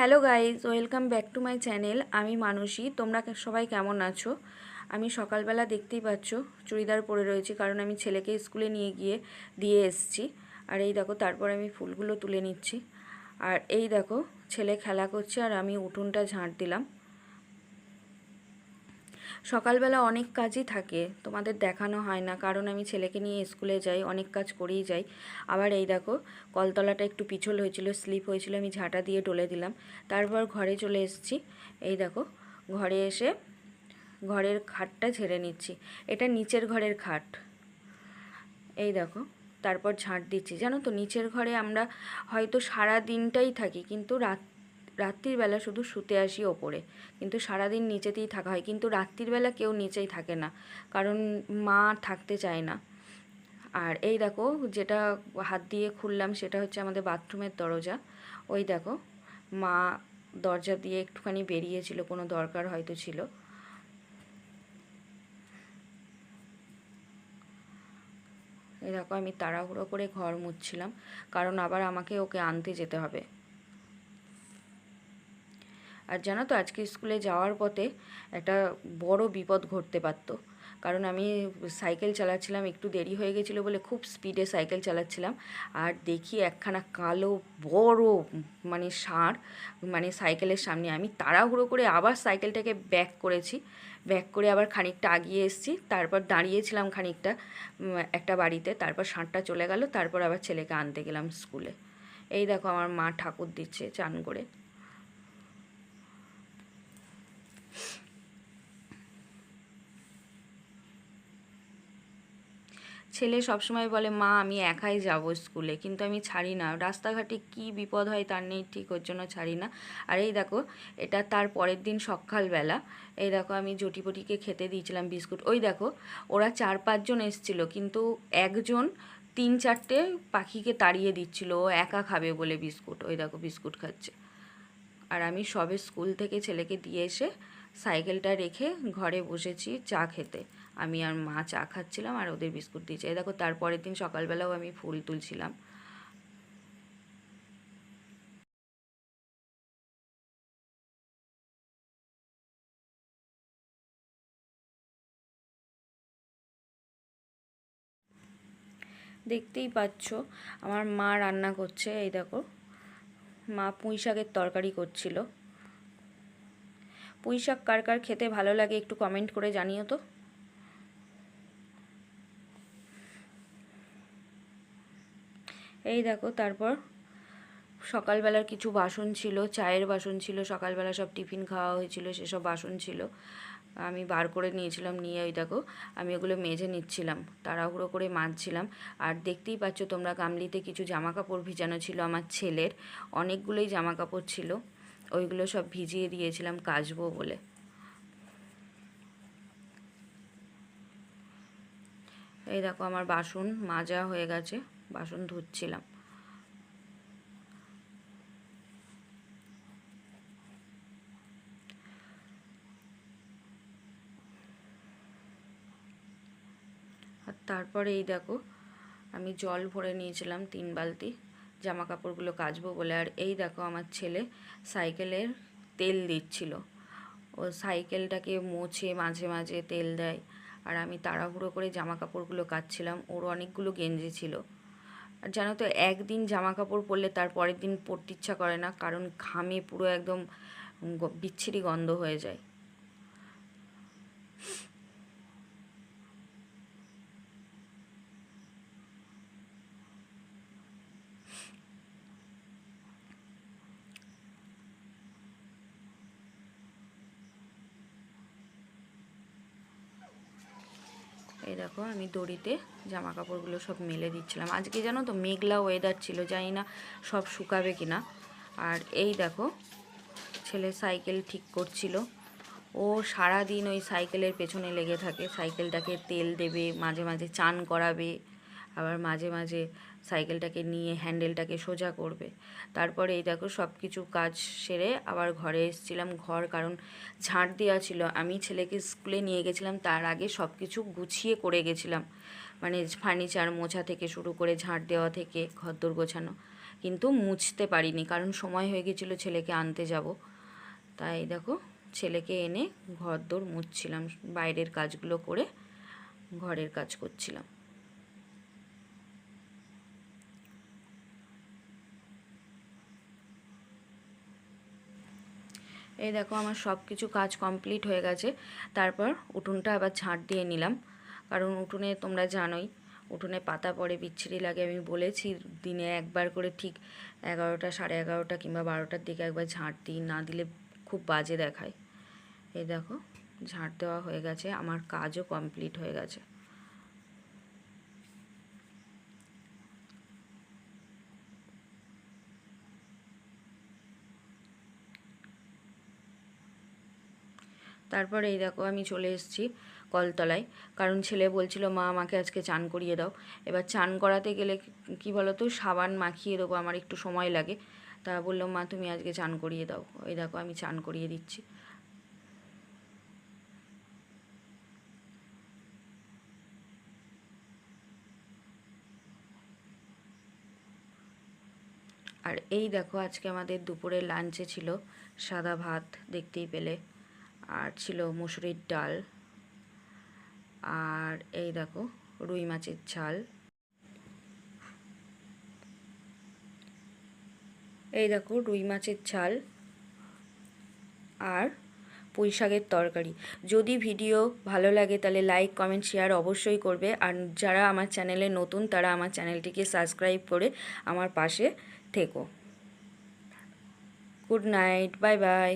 Hello guys welcome back to my channel. আমি মানসী, তোমরা সবাই কেমন আছো? আমি সকালবেলা দেখতেই পাচ্ছ, চুড়িদার পরে রয়েছি, কারণ আমি ছেলেকে স্কুলে নিয়ে গিয়ে দিয়ে এসছি। আর এই দেখো, তারপর আমি ফুলগুলো তুলে নিচ্ছি। আর এই দেখো, ছেলে খেলা করছে, আর আমি উঠোনটা ঝাঁট দিলাম। সকালবেলা অনেক কাজই থাকে, তোমাদের দেখানো হয় না। কারণ আমি ছেলেকে নিয়ে স্কুলে যাই, অনেক কাজ করেই যাই। আবার এই দেখো, কলতলাটা একটু পিছল হয়েছিল, স্লিপ হয়েছিল, আমি ঝাঁটা দিয়ে ডলে দিলাম। তারপর ঘরে চলে এসেছি। এই দেখো, ঘরে এসে ঘরের খাটটা ঝেড়ে নিচ্ছি। এটা নিচের ঘরের খাট। এই দেখো, তারপর ঝাঁট দিচ্ছি। জানো তো, নিচের ঘরে আমরা হয়তো সারা দিনটাই থাকি, কিন্তু রাত রাত্রির বেলা শুধু শুতে আসি ওপরে। কিন্তু সারাদিন নিচেতেই থাকা হয়। কিন্তু রাত্রির বেলা কেউ নিচেই থাকে না। কারণ মা থাকতে চায় না। আর এই দেখো, যেটা হাত দিয়ে খুললাম সেটা হচ্ছে আমাদের বাথরুমের দরজা। ওই দেখো, মা দরজা দিয়ে একটুখানি বেরিয়েছিল, কোনো দরকার হয়তো ছিল। এই দেখো, আমি তাড়াহুড়ো করে ঘর মুছছিলাম। কারণ আবার আমাকে ওকে আনতে যেতে হবে। আর জানো তো, আজকে স্কুলে যাওয়ার পথে একটা বড় বিপদ ঘটতে পারতো। কারণ আমি সাইকেল চালাচ্ছিলাম, একটু দেরি হয়ে গেছিল বলে খুব স্পিডে সাইকেল চালাচ্ছিলাম। আর দেখি একখানা কালো, বড় মানে ষাঁড় মানে সাইকেলের সামনে। আমি তাড়াহুড়ো করে আবার সাইকেলটাকে ব্যাক করেছি। ব্যাক করে আবার খানিকটা আগিয়ে এসেছি। তারপর দাঁড়িয়েছিলাম খানিকটা একটা বাড়িতে। তারপর ষাঁড়টা চলে গেল। তারপর আবার ছেলেকে আনতে গেলাম স্কুলে। এই দেখো, আমার মা ঠাকুর দিচ্ছে চান করে। ছেলে সবসময় বলে, মা, আমি একাই যাব স্কুলে। কিন্তু আমি ছাড়ি না। রাস্তাঘাটে কি বিপদ হয় তার নেই, ঠিক ওর জন্য ছাড়ি না। আর এই দেখো, এটা তার পরের দিন সকালবেলা। এই দেখো, আমি জটিপটিকে খেতে দিয়েছিলাম বিস্কুট। ওই দেখো, ওরা চার পাঁচজন এসছিল, কিন্তু একজন তিন চারটে পাখিকে তাড়িয়ে দিচ্ছিল। ও একা খাবে বলে বিস্কুট, ওই দেখো বিস্কুট খাচ্ছে। আর আমি সবে স্কুল থেকে ছেলেকে দিয়ে এসে সাইকেলটা রেখে ঘরে বসেছি চা খেতে। আমি আর মা চা খাচ্ছিলাম আর ওদের বিস্কুট দিয়েছে। দেখো, তারপরের দিন সকালবেলাও আমি ফুল তুলছিলাম। দেখতেই পাচ্ছ, আমার মা রান্না করছে, এই দেখো। মা পুঁই শাকের তরকারি করছিল। পুঁই শাক কার কার খেতে ভালো লাগে একটু কমেন্ট করে জানিও তো। এই দেখো, তারপর সকালবেলার কিছু বাসন ছিল, চায়ের বাসন ছিল, সকালবেলা সব টিফিন খাওয়া হয়েছিল, সেসব বাসন ছিল। আমি বার করে নিয়েছিলাম, নিয়ে ওই দেখো, আমি ওগুলো মেজে নিচ্ছিলাম, তাড়াহুড়ো করে মাজছিলাম। আর দেখতেই পাচ্ছ তোমরা গামলিতে কিছু জামা কাপড় ভিজানো ছিল আমার ছেলের, অনেকগুলোই জামা কাপড় ছিল। ওইগুলো সব ভিজিয়ে দিয়েছিলাম কাচবো বলে। এই দেখো আমার বাসন মাজা হয়ে গেছে, বাসন ধুচ্ছিলাম। আর তারপরে এই দেখো আমি জল ভরে নিয়েছিলাম তিন বালতি। জামা কাপড়গুলো কাচবো বলে। আর এই দেখো আমার ছেলে সাইকেলের তেল দিচ্ছিল। ও সাইকেলটাকে মোছে মাঝে মাঝে তেল দেয়। আর আমি তাড়াহুড়ো করে জামা কাপড়গুলো কাচছিলাম। ওর অনেকগুলো গেঞ্জি ছিল। আর জানো তো, একদিন জামা কাপড় পরলে তার পরের দিন পরতে ইচ্ছা করে না। কারণ ঘামে পুরো একদম বিচ্ছিরি গন্ধ হয়ে যায়। দেখো, আমি দড়িতে জামা কাপড়গুলো সব মেলে দিচ্ছিলাম। আজকে জানো তো মেঘলা ওয়েদার ছিল, জানি না সব শুকাবে কি না আর এই দেখো, ছেলে সাইকেল ঠিক করছিল। ও সারাদিন ওই সাইকেলের পেছনে লেগে থাকে সাইকেলটাকে তেল দেবে, মাঝে মাঝে চান করাবে। আবার মাঝে মাঝে সাইকেলটাকে নিয়ে হ্যান্ডেলটাকে সোজা করবে। তারপরে এই দেখো সব কিছু কাজ সেরে আবার ঘরে এসেছিলাম ঘর, কারণ ঝাঁট দেওয়া ছিল। আমি ছেলেকে স্কুলে নিয়ে গেছিলাম, তার আগে সব কিছু গুছিয়ে করে গেছিলাম। মানে ফার্নিচার মোছা থেকে শুরু করে ঝাঁট দেওয়া থেকে ঘরদোর গোছানো। কিন্তু মুছতে পারিনি, কারণ সময় হয়ে গেছিল ছেলেকে আনতে যাব। তাই দেখো ছেলেকে এনে ঘর দোর মুছছিলাম, বাইরের কাজগুলো করে ঘরের কাজ করছিলাম। এই দেখো আমার সব কিছু কাজ কমপ্লিট হয়ে গেছে। তারপর উঠোনটা আবার ঝাঁট দিয়ে নিলাম। কারণ উঠোনে তোমরা জানোই, উঠোনে পাতা পড়ে, বিচ্ছিরি লাগে। আমি বলেছি দিনে একবার করে ঠিক এগারোটা, সাড়ে এগারোটা কিংবা বারোটার দিকে একবার ঝাঁট দিই, না দিলে খুব বাজে দেখায়। এই দেখো, ঝাঁট দেওয়া হয়ে গেছে। আমার কাজও কমপ্লিট হয়ে গেছে। তারপর এই দেখো আমি চলে এসেছি কলতলায়। কারণ ছেলে বলছিল, মা, আমাকে আজকে চান করিয়ে দাও। এবার চান করাতে গেলে কি বলো তো সাবান মাখিয়ে দেবো, আমার একটু সময় লাগে। তা বলল, মা, তুমি আজকে চান করিয়ে দাও। এই দেখো, আমি চান করিয়ে দিচ্ছি। আর এই দেখো, আজকে আমাদের দুপুরের লাঞ্চে ছিল সাদা ভাত, দেখতেই পেলে। আর ছিল মুসুরির ডাল। আর এই দেখো, রুই মাছের ঝাল। এই দেখো, রুই মাছের ঝাল আর পুঁই শাকের তরকারি। যদি ভিডিও ভালো লাগে, তাহলে লাইক কমেন্ট শেয়ার অবশ্যই করবে। আর যারা আমার চ্যানেলে নতুন, তারা আমার চ্যানেলটিকে সাবস্ক্রাইব করে আমার পাশে থেকো। Good night bye bye